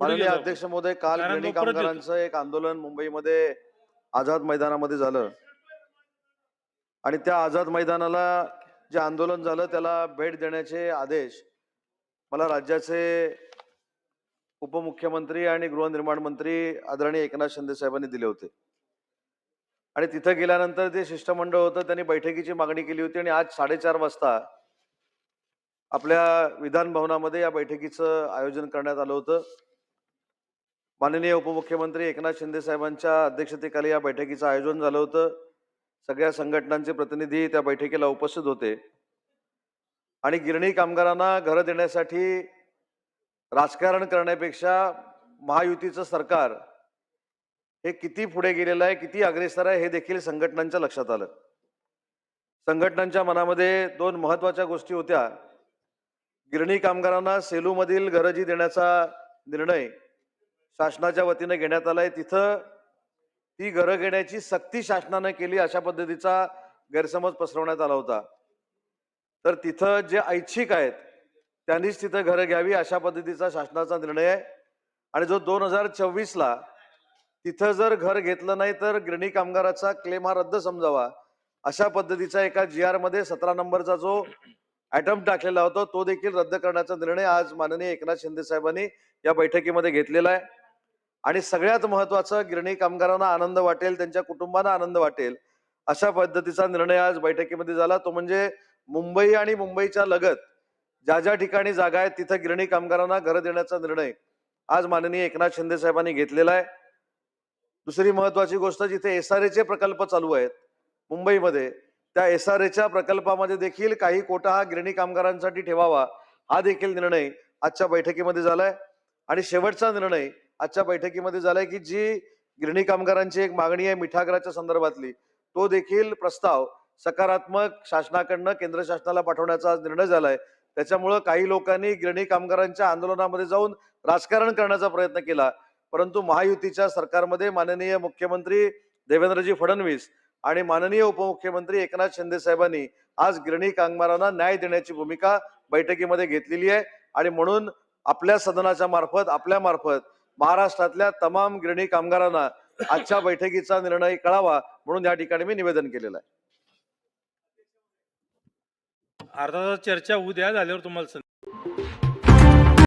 माननीय. अध्यक्ष महोदय काल गिरणी कामगारांचं एक आंदोलन मुंबईमध्ये आझाद मैदानामध्ये झालं. आणि त्या आझाद मैदानाला जे आंदोलन झालं त्याला भेट देण्याचे आदेश मला राज्याचे उपमुख्यमंत्री आणि गृहनिर्माण मंत्री आदरणीय एकनाथ शिंदे साहेबांनी दिले होते. आणि तिथं गेल्यानंतर ते शिष्टमंडळ होतं त्यांनी बैठकीची मागणी केली होती आणि आज साडेचार वाजता आपल्या विधान भवनामध्ये या बैठकीचं आयोजन करण्यात आलं होतं. माननीय उपमुख्यमंत्री एकनाथ शिंदे साहेबांच्या अध्यक्षतेखाली या बैठकीचं आयोजन झालं होतं. सगळ्या संघटनांचे प्रतिनिधी त्या बैठकीला उपस्थित होते. आणि गिरणी कामगारांना घरं देण्यासाठी राजकारण करण्यापेक्षा महायुतीचं सरकार हे किती पुढे गेलेलं आहे किती अग्रेसर आहे हे देखील संघटनांच्या लक्षात आलं. संघटनांच्या मनामध्ये दोन महत्त्वाच्या गोष्टी होत्या. गिरणी कामगारांना सेलूमधील घरं जी देण्याचा निर्णय शासनाच्या वतीनं घेण्यात आलाय. तिथं ती घरं घेण्याची सक्ती शासनानं केली अशा पद्धतीचा गैरसमज पसरवण्यात आला होता. तर तिथं जे ऐच्छिक आहेत त्यांनीच तिथं घरं घ्यावी अशा पद्धतीचा शासनाचा निर्णय आहे. आणि जो दोन हजार चोवीसला तिथं जर घर घेतलं नाही तर गिरणी कामगाराचा क्लेम हा रद्द समजावा अशा पद्धतीचा एका जी आरमध्ये सतरा नंबरचा जो अटेम्प्ट टाकलेला होता तो देखील रद्द करण्याचा निर्णय आज माननीय एकनाथ शिंदे साहेबांनी या बैठकीमध्ये घेतलेला आहे. आणि सगळ्यात महत्वाचं गिरणी कामगारांना आनंद वाटेल त्यांच्या कुटुंबांना आनंद वाटेल अशा पद्धतीचा निर्णय आज बैठकीमध्ये झाला. तो म्हणजे मुंबई आणि मुंबईच्या लगत ज्या ज्या ठिकाणी जागा आहेत तिथं गिरणी कामगारांना घरं देण्याचा निर्णय आज माननीय एकनाथ शिंदे साहेबांनी घेतलेला आहे. दुसरी महत्वाची गोष्ट जिथे एस आर चे प्रकल्प चालू आहेत मुंबईमध्ये त्या एस आर एच्या प्रकल्पामध्ये देखील काही कोटा हा गिरणी कामगारांसाठी ठेवावा हा देखील निर्णय आजच्या बैठकीमध्ये झालाय. आणि शेवटचा निर्णय आजच्या बैठकीमध्ये झालाय की जी गिरणी कामगारांची एक मागणी आहे मिठागराच्या संदर्भातली तो देखील प्रस्ताव सकारात्मक शासनाकडनं केंद्र शासनाला पाठवण्याचा आज निर्णय झालाय. त्याच्यामुळं काही लोकांनी गिरणी कामगारांच्या आंदोलनामध्ये जाऊन राजकारण करण्याचा प्रयत्न केला. परंतु महायुतीच्या सरकारमध्ये माननीय मुख्यमंत्री देवेंद्रजी फडणवीस आणि माननीय उपमुख्यमंत्री एकनाथ शिंदे साहेबांनी आज गिरणी कामगारांना न्याय देण्याची भूमिका बैठकीमध्ये घेतलेली आहे. आणि म्हणून आपल्या सदनाच्या मार्फत आपल्या मार्फत महाराष्ट्रातल्या तमाम गिरणी कामगारांना आजच्या बैठकीचा निर्णय कळावा म्हणून या ठिकाणी मी निवेदन केलेलं आहे. अर्धा चर्चा उद्या झाल्यावर तुम्हाला